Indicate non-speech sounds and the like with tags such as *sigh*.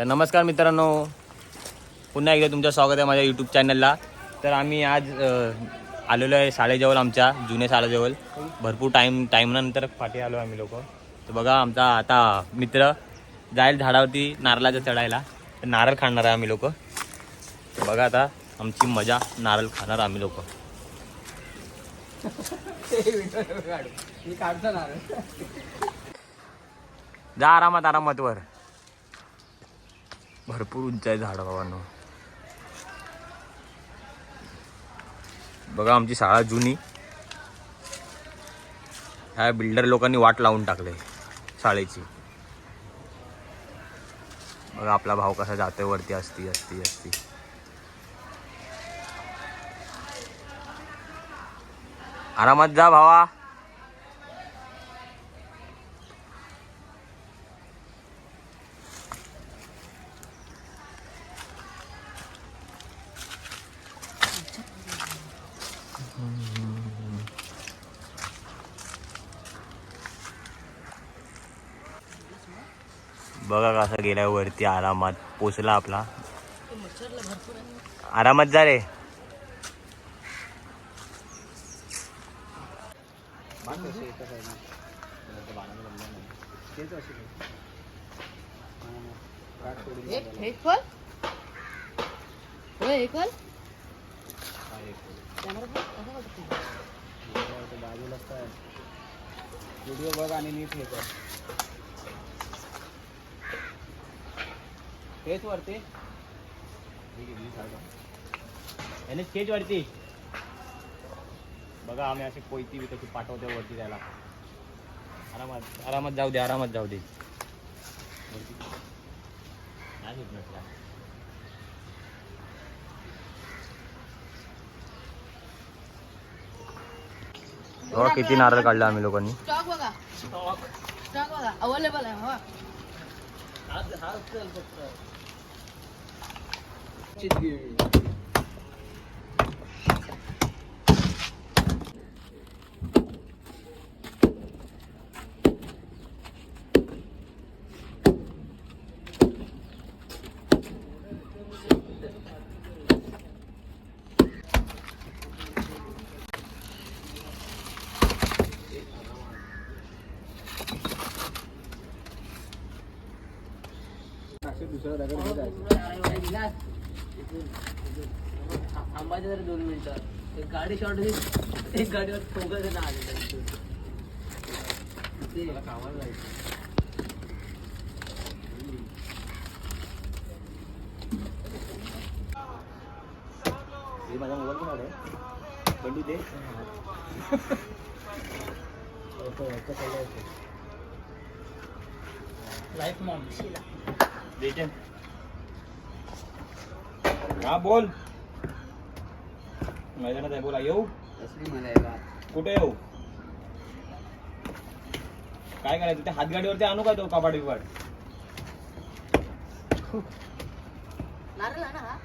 तर नमस्कार मित्रांनो. पुन्हा एकदा तुमचं स्वागत आहे माझ्या यूट्यूब चॅनलला तर आम्ही आज आलेलो आहे शाळेजवळ आमच्या जुन्या शाळेजवळ. भरपूर टाईम टाईमनंतर पाठी आलो आम्ही लोक. तर बघा आमचा आता मित्र जाईल झाडावरती नारळाच्या चढायला. तर नारळ खाणार आहे आम्ही लोक. तर बघा आता आमची मजा नारळ खाणार आम्ही लोक. जा आरामात आरामात वर. भरपूर उंच आहे झाड बाबांनो. बघा आमची शाळा जुनी. ह्या बिल्डर लोकांनी वाट लावून टाकले शाळेची. बघा आपला भाव कसा जातोय वरती असती असती असती. आरामात जा भावा. बघा कसा गेलाय वरती आरामात. पोचला आपला. आरामात जा रे. व्हिडिओ बघ आणि नीट हे कर. तेच वरती. याने स्केच वरती. बघा आम्ही अशी कोयती बी कशी पाठवतो वरती त्याला. आरामात आरामात जाऊ दे आरामात जाऊ दे. नाही किती नारळ काढला आम्ही लोकांनी. स्टॉक बघा. स्टॉक बघा. अवेलेबल आहे हा चल फक्त. घेत आहे थांबायचं जर दोन मिनिटं. एक गाडी शॉर्ट होती. एक गाडीवर चौघ जण आले. ते. कामाला जायचं. हे माझा मोबाईल पण आहे बंडू दे. *laughs* लाईफ मॉम देते. हा बोल. मैदानात आहे बोला. येऊ? कुठे येऊ? काय करायचं? त्या हातगाडीवरती आणू का तो कपाट बिपाट? ना हा.